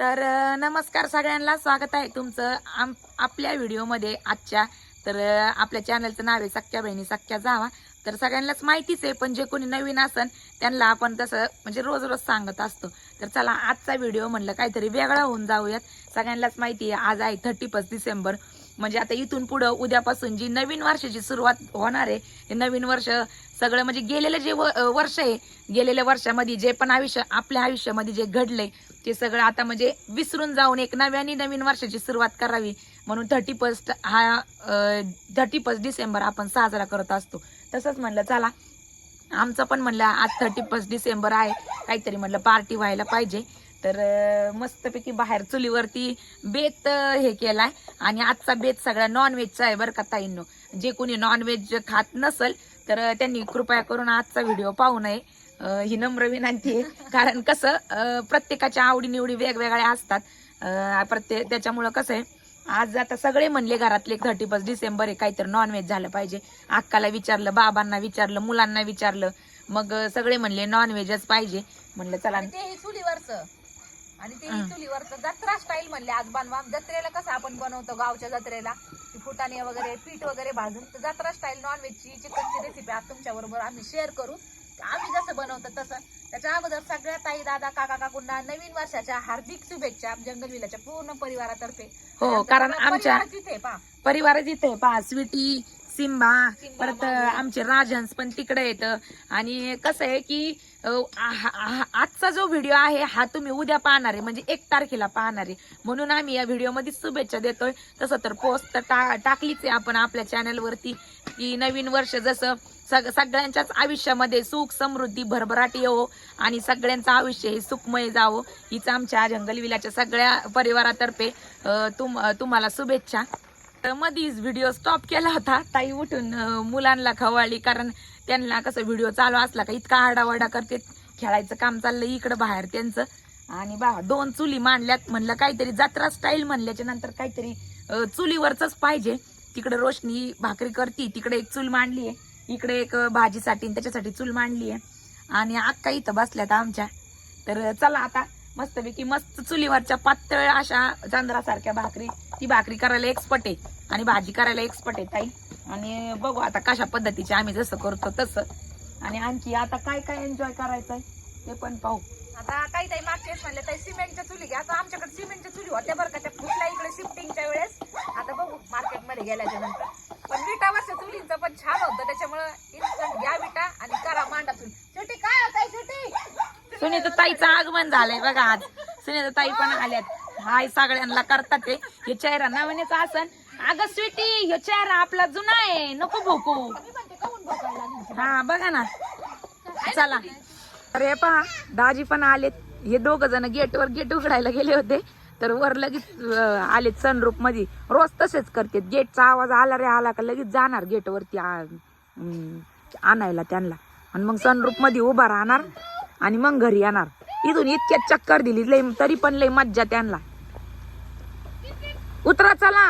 तर नमस्कार सगळ्यांना. स्वागत आहे तुमचं आम आपल्या व्हिडिओमध्ये आजच्या. तर आपल्या चॅनलचं नाव आहे सख्या बहिणी सख्या जावा. तर सगळ्यांनाच माहितीच आहे पण जे कोणी नवीन असन त्यांना आपण तसं म्हणजे रोज रोज सांगत असतो. तर चला आजचा व्हिडिओ म्हणलं काहीतरी वेगळा होऊन जाऊयात. सगळ्यांनाच माहिती आहे आज आहे थर्टी फर्स्ट डिसेंबर. म्हणजे आता इथून पुढं उद्यापासून जी नवीन वर्षाची सुरुवात होणार आहे हे नवीन वर्ष सगळं म्हणजे गेलेलं जे व- वर्ष आहे गेलेल्या वर्षामध्ये जे पण आयुष्य आपल्या आयुष्यामध्ये जे घडलंय ते सगळं आता म्हणजे विसरून जाऊन एक नव्याने नवीन वर्षाची सुरुवात करावी म्हणून थर्टी फर्स्ट हा थर्टी फर्स्ट डिसेंबर आपण साजरा करत असतो. तसंच म्हणलं चला आमचं पण म्हणलं आज थर्टी फर्स्ट डिसेंबर आहे काहीतरी म्हणलं पार्टी व्हायला पाहिजे. तर मस्तपैकी बाहेर चुलीवरती बेत हे केलाय. आणि आजचा बेत सगळा नॉनव्हेजचा आहे बरं का ताईंनो. जे कोणी नॉनव्हेज खात नसल तर त्यांनी कृपया करून आजचा व्हिडिओ पाहू नये. ही नम्र विनंती आहे. कारण कसं प्रत्येकाच्या आवडीनिवडी वेगवेगळ्या असतात. प्रत्येक त्याच्यामुळं कसं आहे आज आता सगळे म्हणले घरातले थर्टी फर्स्ट डिसेंबर आहे काहीतरी नॉनव्हेज झालं पाहिजे. अक्काला विचारलं बाबांना विचारलं मुलांना विचारलं. मग सगळे म्हणले नॉनव्हेजच पाहिजे. म्हणलं चला. ते चुलीवरचं. आणि ते. चुलीवरचं जत्रा स्टाईल म्हणले आज बनवा. जत्रेला कसं आपण बनवतो गावच्या जत्रेला? फुटाणे वगैरे पीठ वगैरे भाजून तर जत्रा स्टाईल नॉन व्हेजची चिकनची रेसिपी आज तुमच्या बरोबर आम्ही शेअर करू आम्ही जसं बनवतो तसं. त्याच्या अगोदर सगळ्या ताई दादा काका काकूंना नवीन वर्षाच्या हार्दिक शुभेच्छा जंगल विलाच्या पूर्ण परिवारातर्फे. हो कारण आमच्या आहे, पहा. परिवारच इथे पहा स्वीटी सिम्बा परत आमचे राजहंस पण तिकडे येतं. आणि कसं आहे की आजचा जो व्हिडिओ आहे हा तुम्ही उद्या पाहणार आहे. म्हणजे एक तारखेला पाहणार आहे. म्हणून आम्ही या व्हिडिओमध्ये शुभेच्छा देतोय. तसं तर पोस्ट तर टा टाकलीच आहे आपण आपल्या चॅनलवरती. की नवीन वर्ष जसं सग सगळ्यांच्याच आयुष्यामध्ये सुख समृद्धी भरभराट येवो हो. आणि सगळ्यांचं आयुष्य हे सुखमय जावो. हीच आमच्या जंगलविलाच्या सगळ्या परिवारातर्फे तुम तुम्हाला शुभेच्छा. तर मधीच व्हिडिओ स्टॉप केला होता. ताई उठून मुलांना खवळली कारण त्यांना कसं व्हिडिओ चालू असला का इतका आरडाओरडा करते खेळायचं काम चाललं इकडं बाहेर त्यांचं. आणि बा दोन चुली मांडल्यात म्हणलं काहीतरी जत्रा स्टाईल म्हणल्याच्या नंतर काहीतरी चुलीवरच पाहिजे. तिकडे रोशनी भाकरी करती तिकडे एक चूल मांडली आहे इकडे एक भाजीसाठी त्याच्यासाठी चूल मांडली आहे आणि अक्का इथं बसल्यात आमच्या. तर चला आता मस्तपैकी मस्त चुलीवरच्या पातळ अशा चांद्रासारख्या भाकरी ती भाकरी करायला एक्सपर्ट आहे आणि भाजी करायला एक्सपर्ट आहे ताई. आणि बघू आता कशा पद्धतीचे आम्ही जसं करतो तसं. आणि आणखी आता काय काय एन्जॉय करायचंय ते पण पाहू. आता काही ताई मागच्या म्हणले ताई सिमेंटच्या चुली घ्या. आता आमच्याकडे सिमेंटच्या चुली होत्या बरं का त्या फुटल्या इकडे शिफ्टिंगच्या वेळेस. आता बघू मार्केटमध्ये गेल्याच्यानंतर. पण विटावरच्या चुलींचं पण छान होतं त्याच्यामुळे इन्स्टंट घ्या विटा आणि करा मांडा चुली. शेवटी काय होत शेवटी? सुनीता ताईचं आगमन झालंय बघा आज. सुनीता ताई पण आल्यात. हाय सगळ्यांना करतात ते. हे चेहरा नवीनच असन. अगं स्वीटी हे चेहरा आपला जुना आहे. नको भोकू. हा बघा ना. चला. अरे पहा दाजी पण आलेत. हे दोघ जण गेटवर गेट उघडायला गेले होते. तर वर लगेच आले आलेत सनरूपमध्ये रोज तसेच करते गेटचा आवाज आला रे आला का लगेच जाणार गेटवरती आणायला त्यांना. आणि मग सनरूपमध्ये उभा राहणार आणि मग घरी येणार. इथून इतक्यात चक्कर दिली. लय तरी पण लय मज्जा त्यांना. उतरा चला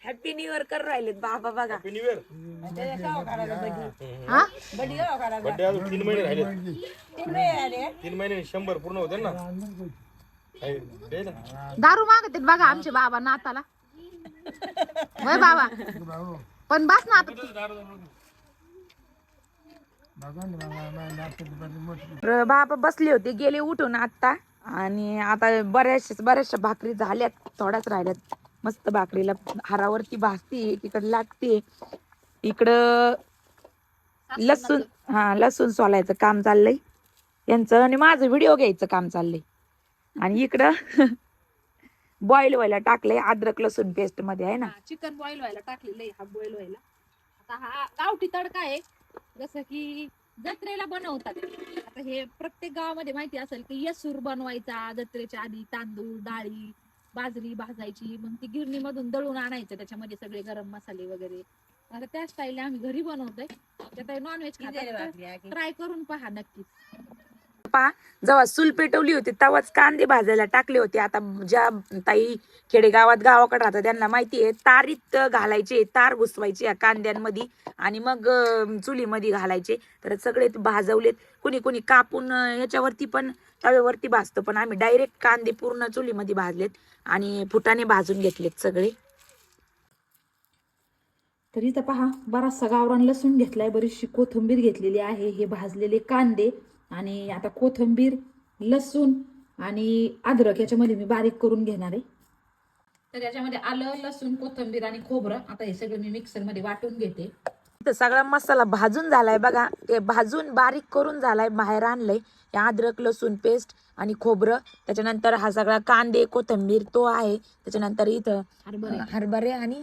हॅपी न्यू इयर कर राहिलेत बाबा बघा हॅपी न्यू इयर हा बड्डे अजून तीन महिने राहिले तीन महिने शंभर पूर्ण होते ना काय, दे ना. दारू मागतात बघा आमचे बाबा नाताला होय बाबा पण बस ना आता तू. र- बाबा बसले होते गेले उठून आता आणि आता बऱ्याचशा बऱ्याचशा भाकरी झाल्यात थोड्याच राहिल्यात. मस्त भाकरीला हारावरती भाजते तिकडे लागते इकडं लसूण हा लसूण सोलायचं काम चाललंय. यांचं आणि माझं व्हिडिओ घ्यायचं काम चाललंय. आणि इकडं बॉईल व्हायला टाकलंय अद्रक लसूण पेस्टमध्ये आहे ना? चिकन बॉईल व्हायला टाकलेलं आहे हा बॉईल व्हायला. आता हा गावठी तडका आहे जसं की जत्रेला बनवतात. आता हे प्रत्येक गावामध्ये माहिती असेल की यसूर बनवायचा जत्रेच्या आधी तांदूळ डाळी बाजरी भाजायची. मग ती गिरणीमधून दळून आणायचं. त्याच्यामध्ये सगळे गरम मसाले वगैरे. आता त्या स्टाईलने आम्ही घरी बनवतोय. त्यात नॉनव्हेज ट्राय करून पहा नक्कीच. पहा जेव्हा चूल पेटवली होती तेव्हाच कांदे भाजायला टाकले होते. आता ज्या ताई खेडेगावात गावाकडे राहतात त्यांना माहिती आहे तारीत घालायचे तार घुसवायचे या कांद्यांमध्ये आणि मग चुलीमध्ये घालायचे. तर सगळे भाजवलेत. कुणी कुणी कापून याच्यावरती पण तव्यावरती भाजतो. पण आम्ही डायरेक्ट कांदे पूर्ण चुलीमध्ये भाजलेत आणि फुटाने भाजून घेतलेत सगळे. तरी तर पहा बराचसा गावरान लसूण घेतलाय बरीचशी कोथिंबीर घेतलेली आहे. हे भाजलेले कांदे आणि आता कोथिंबीर लसूण आणि अद्रक याच्यामध्ये मी बारीक करून घेणार आहे. तर याच्यामध्ये आलं लसूण कोथिंबीर आणि खोबरं. आता हे सगळं मी मिक्सरमध्ये वाटून घेते. इथं सगळा मसाला भाजून झालाय बघा. ते भाजून बारीक करून झालाय बाहेर आणलंय. हे अद्रक लसूण पेस्ट आणि खोबरं. त्याच्यानंतर हा सगळा कांदे कोथिंबीर तो आहे. त्याच्यानंतर इथं हरभरे. हरभरे आणि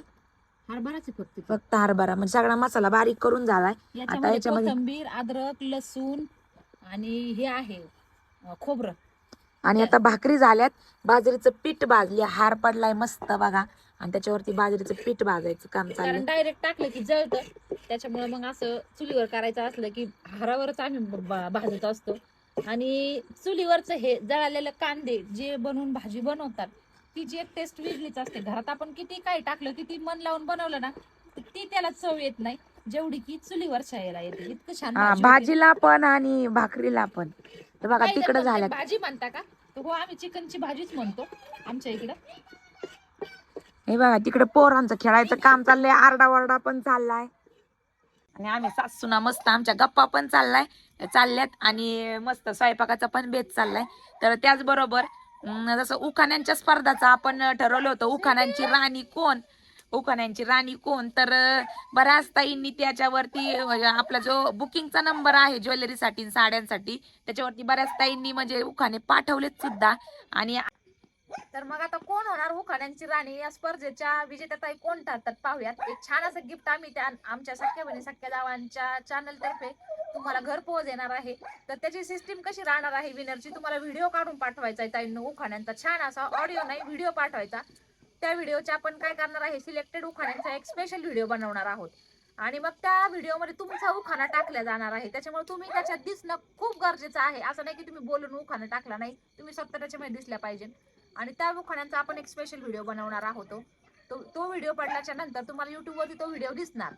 हरभराच फक्त. फक्त हरभरा. म्हणजे सगळा मसाला बारीक करून झालाय. आता याच्यामध्ये कोथिंबीर अद्रक लसूण आणि हे आहे खोबरं. आणि आता भाकरी झाल्यात. बाजरीचं पीठ भाजली. हार पडलाय मस्त बघा. आणि त्याच्यावरती बाजरीचं पीठ भाजायचं काम कारण डायरेक्ट टाकलं की जळतं. त्याच्यामुळे मग असं चुलीवर करायचं असलं की हारावरच आम्ही बा- भाजत असतो. आणि चुलीवरचं हे जळालेलं कांदे जे बनवून भाजी बनवतात तिची एक टेस्ट वेगळीच असते. घरात आपण किती काय टाकलं किती मन लावून बनवलं ना ती त्याला चव येत नाही. जेवढी की चुलीवरच्या याला येते इतकं छान हा भाजी होते. भाजीला पण आणि भाकरीला पण. बघा काही जण तिकडं झाल्यात भाजी म्हणता का? तर हो आम्ही चिकनची भाजीच म्हणतो आमच्या इकडं. हे बघा तिकडे पोरांचं खेळायचं काम चाललंय आरडा वरडा पण चाललाय. आणि आम्ही सासूना मस्त आमच्या गप्पा पण चाललाय चालल्यात आणि मस्त स्वयंपाकाचा पण बेत चाललाय. तर त्याचबरोबर अं, जसं उखाण्यांच्या स्पर्धाचं आपण ठरवलं होतं उखाण्यांची राणी कोण? उखाण्यांची राणी कोण? तर बऱ्याच ताईंनी त्याच्यावरती आपला जो बुकिंगचा नंबर आहे ज्वेलरीसाठी साड्यांसाठी त्याच्यावरती बऱ्याच ताईंनी म्हणजे उखाणे पाठवलेत सुद्धा. आणि तर मग आता कोण होणार उखाण्यांची राणी? या स्पर्धेच्या विजेत्याताई कोण ठरतात पाहूयात. एक छान असं गिफ्ट आम्ही त्या आमच्या सख्या बहिणी सख्या जावांच्या चॅनल तर्फे तुम्हाला घरपोच येणार आहे. तर त्याची सिस्टीम कशी राहणार आहे विनरची तुम्हाला व्हिडिओ काढून पाठवायचा आहे ताईंनो उखाण्यांचा. छान असा ऑडिओ नाही व्हिडिओ पाठवायचा. त्या व्हिडिओचे आपण काय करणार आहे सिलेक्टेड उखाण्यांचा एक स्पेशल व्हिडिओ बनवणार आहोत. आणि मग त्या व्हिडिओमध्ये तुमचा उखाणा टाकला जाणार आहे. त्याच्यामुळे तुम्ही त्याच्यात दिसणं खूप गरजेचं आहे. असं नाही की तुम्ही बोलून उखाणा टाकला नाही. तुम्ही स्वतः त्याच्यामध्ये दिसल्या पाहिजे. आणि त्या उखाण्यांचा आपण एक स्पेशल व्हिडिओ बनवणार आहोत. तो तो व्हिडिओ पडल्याच्या नंतर तुम्हाला युट्यूबवरती तो व्हिडिओ दिसणार.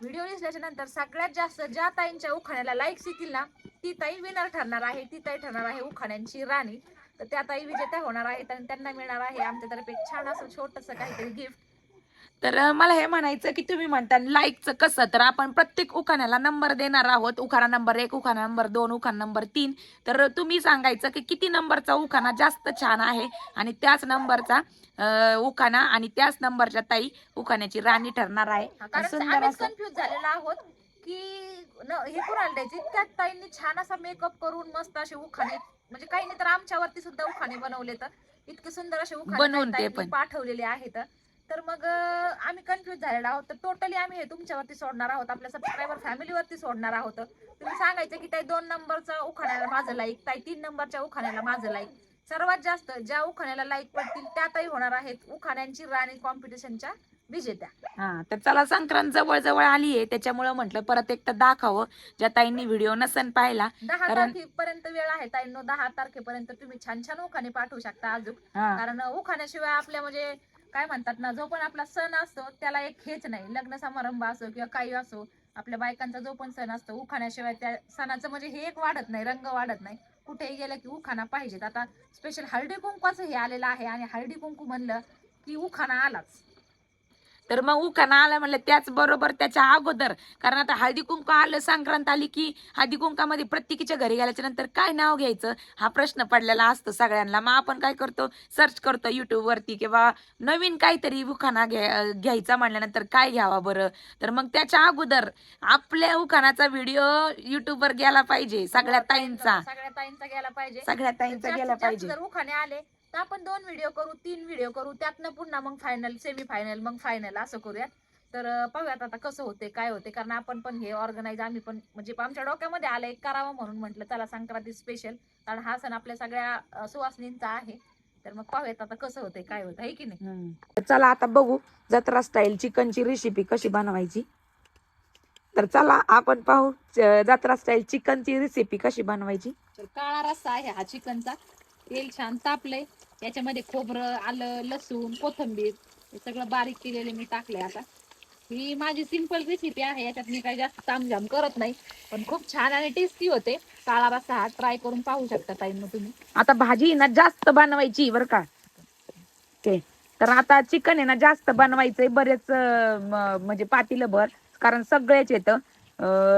व्हिडिओ दिसल्याच्या नंतर सगळ्यात जास्त ज्या ताईंच्या उखाण्याला लाईक्स येतील ना ती ताई विनर ठरणार आहे. ती ताई ठरणार आहे उखाण्यांची राणी. तर त्या ताई विजेत्या होणार आहेत आणि त्यांना मिळणार आहे आमच्यातर्फे छान असं छोटस काहीतरी गिफ्ट तर मला हे म्हणायचं की तुम्ही म्हणता लाईकचं कसं? तर आपण प्रत्येक उखाण्याला नंबर देणार आहोत. उखाणा नंबर एक उखाणा नंबर दोन उखाणा नंबर तीन. तर तुम्ही सांगायचं की किती नंबरचा उखाणा जास्त छान आहे? आणि त्याच नंबरचा अं, उखाणा आणि त्याच नंबरच्या ताई उखाण्याची राणी ठरणार आहे. कन्फ्युज झालेलो आहोत की हे कुणाला द्यायचे? त्यात ताईंनी छान असा मेकअप करून मस्त असे उखाणे म्हणजे काही नाही तर आमच्यावरती सुद्धा उखाणे बनवले तर. इतके सुंदर असे उखाणे बनवून ताई- ते ताईंनी पण. पाठवलेले आहेत. तर मग अं, आम्ही कन्फ्युज झालेलो आहोत. तर टोटली आम्ही हे तुमच्यावरती सोडणार आहोत. आपल्या सबस्क्रायबर फॅमिलीवरती सोडणार आहोत. तुम्ही सांगायचं की ताई दोन नंबरचा उखाण्याला माझं लाईक ताई तीन नंबरच्या उखाण्याला माझं लाईक सर्वात जास्त ज्या उखाण्याला लाईक पडतील त्या ताई होणार आहेत उखाण्यांची राणी कॉम्पिटिशनच्या विजेत्या हा तर चला संक्रांत जवळ जवळ आली आहे त्याच्यामुळं म्हटलं परत एकदा दाखवावं. ज्या ताईंनी व्हिडिओ नसन पाहिला दहा कारण- तारखेपर्यंत वेळ आहे ताईंनो दहा तारखेपर्यंत तुम्ही छान छान उखाणे पाठवू शकता अजून. हा. कारण उखाण्याशिवाय आपल्या म्हणजे काय म्हणतात ना जो पण आपला सण असतो त्याला एक हेच नाही. लग्न समारंभ असो किंवा काही असो आपल्या बायकांचा जो पण सण असतो उखाण्याशिवाय त्या सणाचं म्हणजे हे एक वाढत नाही रंग वाढत नाही. कुठेही गेलं की उखाणा पाहिजेत. आता स्पेशल हळदी कुंकवाचं हे आलेलं आहे आणि हळदी कुंकू म्हणलं की उखाणा आलाच. तर मग उखाणा आला म्हणलं त्याचबरोबर त्याच्या अगोदर कारण आता हळदी कुंकू आलं संक्रांत आली की हळदी कुंकामध्ये प्रत्येकीच्या घरी गेल्याच्यानंतर काय नाव घ्यायचं? हा प्रश्न पडलेला असतो सगळ्यांना. मग आपण काय करतो? सर्च करतो युट्यूब वरती किंवा नवीन काहीतरी उखाणा घ्या घ्यायचा म्हणल्यानंतर काय घ्यावा बरं? तर मग त्याच्या अगोदर आपल्या उखाणाचा व्हिडिओ युट्यूबवर गेला पाहिजे सगळ्या ताईंचा. सगळ्या ताईंचा गेला पाहिजे. सगळ्या ताईंचा गेला पाहिजे. उखाणे आले तर आपण दोन व्हिडिओ करू तीन व्हिडिओ करू त्यातनं पुन्हा मग फायनल सेमी फायनल मग फायनल असं करूयात. तर पाहूयात आता कसं होते काय होते कारण आपण पण हे ऑर्गनाईज आम्ही पण म्हणजे आमच्या डोक्यामध्ये आलं एक करावं म्हणून म्हटलं चला संक्रांती स्पेशल कारण हा सण आपल्या सगळ्या सुवासिनींचा आहे. तर मग पाहूयात आता कसं होते काय होतं आहे की नाही? चला आता बघू जत्रा स्टाईल चिकनची रेसिपी कशी बनवायची. तर चला आपण पाहू जत्रा स्टाईल चिकनची रेसिपी कशी बनवायची. तर काळा रस्सा आहे हा चिकनचा. तेल छान तापलंय. याच्यामध्ये खोबरं आलं लसूण कोथंबीर हे सगळं बारीक केलेलं मी टाकलंय आता. ही माझी सिंपल रेसिपी आहे याच्यात मी काही जास्त तामझाम करत नाही. पण खूप छान आणि टेस्टी होते. काळा रस्सा हा ट्राय करून पाहू शकता ताई मग तुम्ही. आता भाजी ना जास्त बनवायची बरं का. ते तर आता चिकन आहे ना जास्त बनवायचंय बरेच म्हणजे पातीलं भर कारण सगळेच येतं.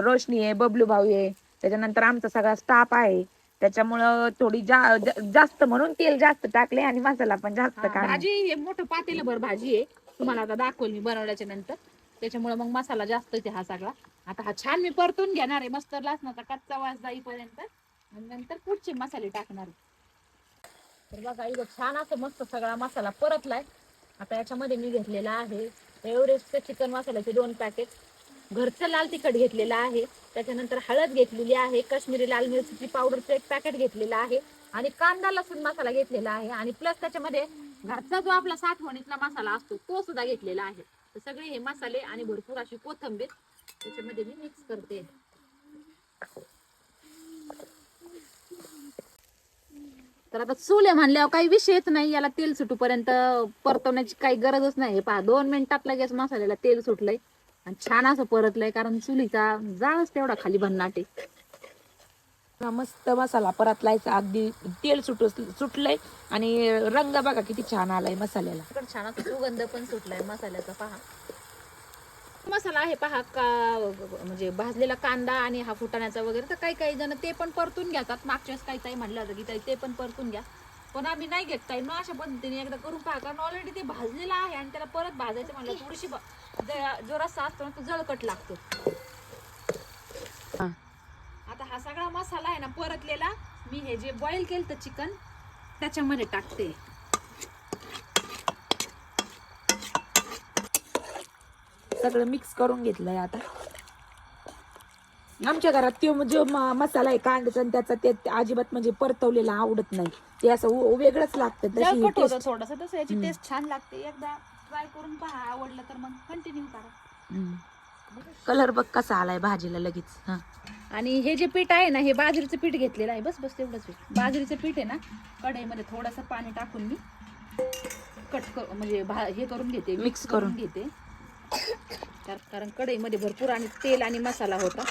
रोशनी आहे बबलू भाऊ आहे. त्याच्यानंतर आमचा सगळा स्टाफ आहे. त्याच्यामुळं थोडी जा जा- जास्त म्हणून तेल जास्त टाकले आणि मसाला पण जास्त काढला. भाजी हे मोठं पातेलं भर भाजी आहे. तुम्हाला आता दाखवल मी बनवल्याच्या नंतर. त्याच्यामुळे मग मसाला जास्त येते हा सगळा. आता हा छान मी परतून घेणार आहे. मस्त लसणाचा कच्चा वास जाईपर्यंत आणि नंतर पुढचे मसाले टाकणार आहे. तर बघा इथं छान असं मस्त सगळा मसाला परतलाय. आता याच्यामध्ये मी घेतलेला आहे एव्हरेस्ट चिकन मसाल्याचे दोन पॅकेट घरचं लाल तिखट घेतलेलं आहे. त्याच्यानंतर हळद घेतलेली आहे. काश्मीरी लाल मिरचीची पावडरचं एक पॅकेट घेतलेलं आहे. आणि कांदा लसूण मसाला घेतलेला आहे. आणि प्लस त्याच्यामध्ये घरचा जो आपला साठवणीतला मसाला असतो तो सुद्धा घेतलेला आहे. तर सगळे हे मसाले आणि भरपूर अशी कोथंबीर त्याच्यामध्ये मी मिक्स करते. तर आता चुले म्हणल्यावर काही विषयच नाही. याला तेल सुटूपर्यंत परतवण्याची काही गरजच नाही. हे पहा दोन मिनिटात लगेच मसाल्याला तेल सुटलंय. आणि छान असं परतलंय कारण चुलीचा जाळच तेवढा खाली भन्नाटे. मस्त मसाला परतलायचा. अगदी तेल सुट सुटलंय आणि रंग बघा किती छान आलाय मसाल्याला. छान असा सुगंध पण सुटलाय मसाल्याचा पहा. मसाला आहे पहा का म्हणजे भाजलेला कांदा आणि हा फुटाण्याचा वगैरे तर काही काही जण ते पण परतून घेतात. मागच्या काही काही म्हणलं होतं की ताई ते पण परतून घ्या. पण आम्ही नाही घेत काही मग अशा पद्धतीने एकदा करून पहा कारण ऑलरेडी ते भाजलेलं आहे आणि त्याला परत भाजायचं म्हणलं थोडीशी ज- रस्सा असतो ना तो जळकट लागतो हा. आता हा सगळा मसाला आहे ना परतलेला मी हे जे बॉईल केलं तर चिकन त्याच्यामध्ये टाकते सगळं मिक्स करून घेतलंय आता आमच्या घरात तो जो म- मसाला आहे कांद्याचा आणि त्याचा ते अजिबात म्हणजे परतवलेला आवडत नाही ते असं उ- वेगळंच लागतं तशी जळकट होतं. थोडस तसं याची. टेस्ट छान लागते एकदा ट्राय करून पहा आवडलं तर मग कंटिन्यू करा. कलर बघ कसा आलाय भाजीला लगेच हा. आणि हे जे पीठ आहे ना हे बाजरीचं पीठ घेतलेलं आहे. बस बस तेवढंच पीठ. बाजरीचं पीठ आहे ना कढईमध्ये थोडंसं पाणी टाकून मी कट कर म्हणजे भा- हे करून घेते Mix करून. घेते. कार- कारण कढईमध्ये भरपूर आणि तेल आणि मसाला होता.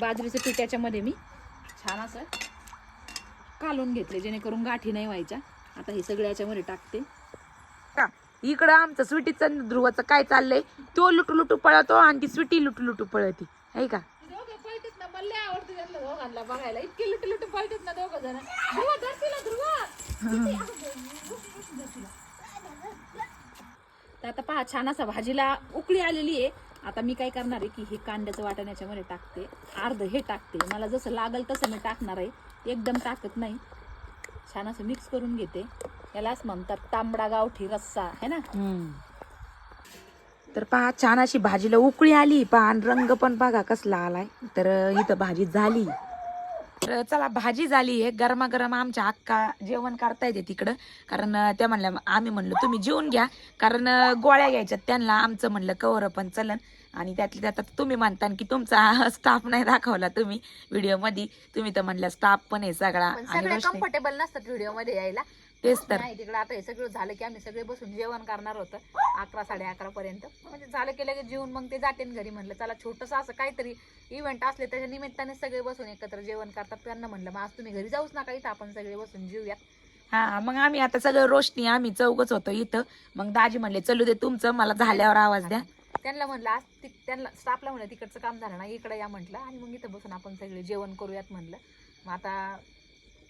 बाजरीचं पीठ याच्यामध्ये मी छान असं कालून घेतले जेणेकरून गाठी नाही व्हायच्या. आता हे सगळं याच्यामध्ये टाकते? इकडं आमचं स्वीटीचं ध्रुवाचं काय चाललंय? तो लुटू लुटू पळतो आणि ती स्वीटी लुटू लुटू पळती. आहे का? दोघं पळतात ना मला लय आवडतं त्यांना दोघांना बघायला. इतके लुटू लुटू पळतात ना दोघं जण. ध्रुवा धरतीला ध्रुवा. तर आता पहा छान असा भाजीला उकळी आलेली आहे. आता मी काय करणार आहे की हे कांद्याचं वाटण याच्यामध्ये टाकते. अर्ध हे टाकते. मला जसं लागल तसं मी टाकणार आहे. एकदम टाकत नाही. छान असं मिक्स करून घेते. यालाच म्हणतात तांबडा गावठी रस्सा है ना? तर पहा छान अशी भाजीला उकळी आली पहा आणि रंग पण बघा कसला आलाय. तर इथं भाजी झाली. तर चला भाजी झाली आहे. गरमागरम आमच्या अक्का जेवण करता येते तिकडं. कारण त्या म्हणल्या आम्ही म्हणलो तुम्ही जेवून घ्या. कारण गोळ्या घ्यायच्यात त्यांना. आमचं म्हणलं कवर पण चलन. आणि त्यातल्या त्यात तुम्ही म्हणता की तुमचा स्टाफ नाही दाखवला तुम्ही व्हिडिओमध्ये तुम्ही तर म्हणल्या स्टाफ पण आहे सगळा. आणि कम्फर्टेबल नसतात व्हिडिओमध्ये यायला. तेच तर. नाही. तिकडे आता हे सगळं झालं की आम्ही सगळे बसून जेवण करणार होतं. अकरा साडे अकरा पर्यंत. म्हणजे झालं की लगेच जेवून मग ते जाते घरी म्हणलं चला छोटस असं काहीतरी इव्हेंट असले त्याच्या निमित्ताने सगळे बसून एकत्र जेवण करतात. त्यांना म्हणलं मग आज तुम्ही घरी जाऊच नका इथं आपण सगळे बसून जेऊयात. हा मग आम्ही आता सगळं रोशनी आम्ही चौघच होतो इथं. मग दाजी म्हणले चलू दे तुमचं मला झाल्यावर आवाज द्या. त्यांना म्हणलं आज ति- त्यांना स्टाफला म्हणलं तिकडचं काम झालं ना इकडे या म्हटलं आणि मग इथं बसून आपण सगळे जेवण करूयात म्हणलं. मग आता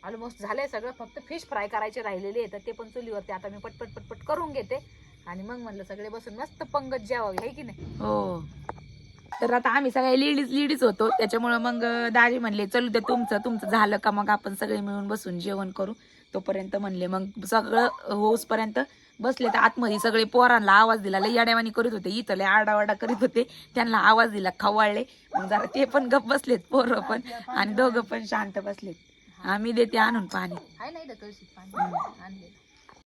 ऑलमोस्ट झालंय सगळं. फक्त फिश फ्राय करायचे राहिलेले आहे तर ते पण चुलीवरती आता मी पटपट पटपट करून घेते. आणि मग म्हणलं सगळे बसून मस्त पंगत जेवावी. आहे की नाही? हो. तर आता आम्ही सगळे लेडीज लेडीज होतो. त्याच्यामुळे मग दाजी म्हणले चलू दे तुमचं तुमचं झालं का मग आपण सगळे मिळून बसून जेवण करू. तोपर्यंत म्हणले मग सगळं होऊसपर्यंत बसले. तर आतमध्ये सगळे पोरांना आवाज दिला. लय याड्यावानी करीत होते. इथं लय आडावाडा करीत होते. त्यांना आवाज दिला खवाळले. मग जरा ते पण गप बसलेत पोरं पण. आणि दोघं पण शांत बसलेत. आम्ही देते आणून पाणी. आहे नाही कळशीत पाणी. आणलेलं